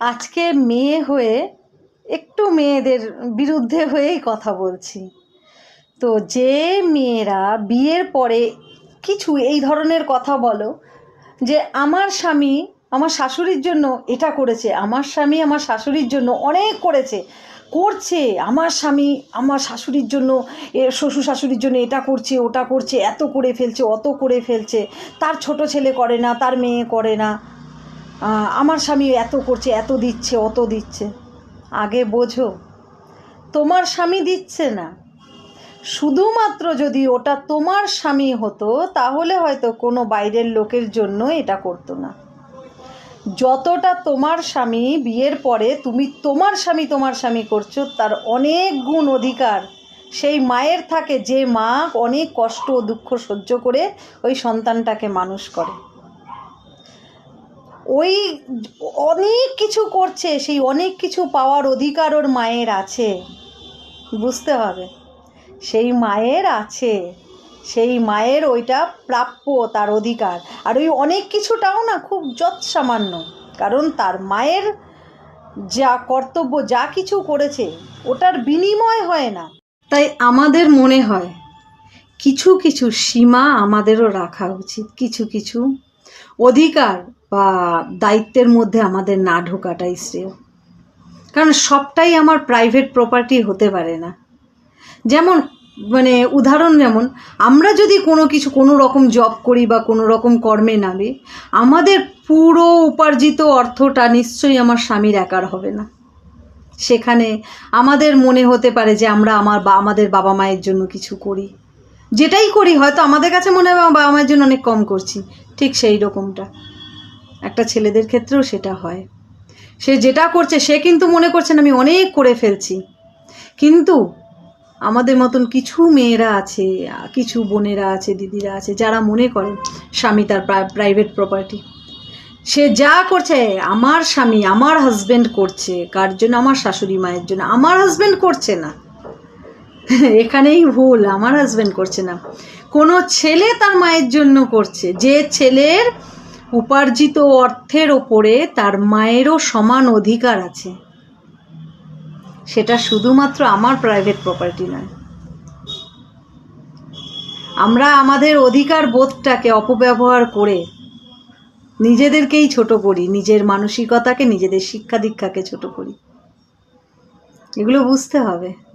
আজকে মেয়ে হয়ে একটু মেয়েদের বিরুদ্ধে হয়েই কথা বলছি। তো যে মেয়েরা বিয়ের পরে কিছু এই ধরনের কথা বলো, যে আমার স্বামী আমার শাশুড়ির জন্য এটা করেছে, আমার স্বামী আমার শাশুড়ির জন্য অনেক করেছে, করছে, আমার স্বামী আমার শাশুড়ির জন্য শ্বশুর শাশুড়ির জন্য এটা করছে, ওটা করছে, এত করে ফেলছে, অত করে ফেলছে, তার ছোট ছেলে করে না, তার মেয়ে করে না। আমার স্বামী এত করছে, এত দিচ্ছে, অত দিচ্ছে। আগে বোঝো, তোমার স্বামী দিচ্ছে না। শুধুমাত্র যদি ওটা তোমার স্বামী হতো, তাহলে হয়তো কোনো বাইরের লোকের জন্য এটা করতো না। যতটা তোমার স্বামী, বিয়ের পরে তুমি তোমার স্বামী তোমার স্বামী করছ, তার অনেক গুণ অধিকার। সেই মায়ের থাকে যে মা অনেক কষ্ট ও দুঃখ সহ্য করে ওই সন্তানটাকে মানুষ করে। ওই অনেক কিছু করছে, সেই অনেক কিছু পাওয়ার অধিকার ওর মায়ের আছে, বুঝতে হবে। সেই মায়ের আছে, সেই মায়ের ওইটা প্রাপ্য তার অধিকার। আর ওই অনেক কিছুটাও না খুব যৎ সামান্য কারণ তার মায়ের যা কর্তব্য, যা কিছু করেছে, ওটার বিনিময় হয় না। তাই আমাদের মনে হয়, কিছু কিছু সীমা আমাদেরও রাখা উচিত, কিছু কিছু অধিকার বা দায়িত্বের মধ্যে আমাদের না ঢোকাটাই শ্রেয়। কারণ সবটাই আমার প্রাইভেট প্রপার্টি হতে পারে না। যেমন মানে উদাহরণ যেমন, আমরা যদি কোনো কিছু, কোনো রকম জব করি বা কোনো রকম কর্মে নামি, আমাদের পুরো উপার্জিত অর্থটা নিশ্চয়ই আমার স্বামীর একার হবে না। সেখানে আমাদের মনে হতে পারে যে আমরা আমার বা, আমাদের বাবা মায়ের জন্য কিছু করি। যেটাই করি, হয়তো আমাদের কাছে মনে হয় বাবা মায়ের জন্য অনেক কম করছি। ঠিক সেই রকমটা। একটা ছেলেদের ক্ষেত্রেও সেটা হয়। সে যেটা করছে, সে কিন্তু মনে করছেন আমি অনেক করে ফেলছি। কিন্তু আমাদের মতন কিছু মেয়েরা আছে, কিছু বোনেরা আছে, দিদিরা আছে, যারা মনে করেন স্বামী তার প্রাইভেট প্রপার্টি সে যা করছে, আমার স্বামী, আমার হাজব্যান্ড করছে, কার জন্য? আমার শাশুড়ি মায়ের জন্য? আমার হাজব্যান্ড করছে না। এখানেই ভুল, আমার হাজব্যান্ড করছে না। কোনো ছেলে তার মায়ের জন্য করছে, যে ছেলের উপার্জিত অর্থের ওপরে তার মায়েরও সমান অধিকার আছে। সেটা শুধুমাত্র আমার প্রাইভেট প্রপার্টি নয়। আমরা আমাদের অধিকার বোধটাকে অপব্যবহার করে নিজেদেরকেই ছোট করি, নিজের মানসিকতাকে, নিজেদের শিক্ষা দীক্ষাকে ছোট করি। এগুলো বুঝতে হবে।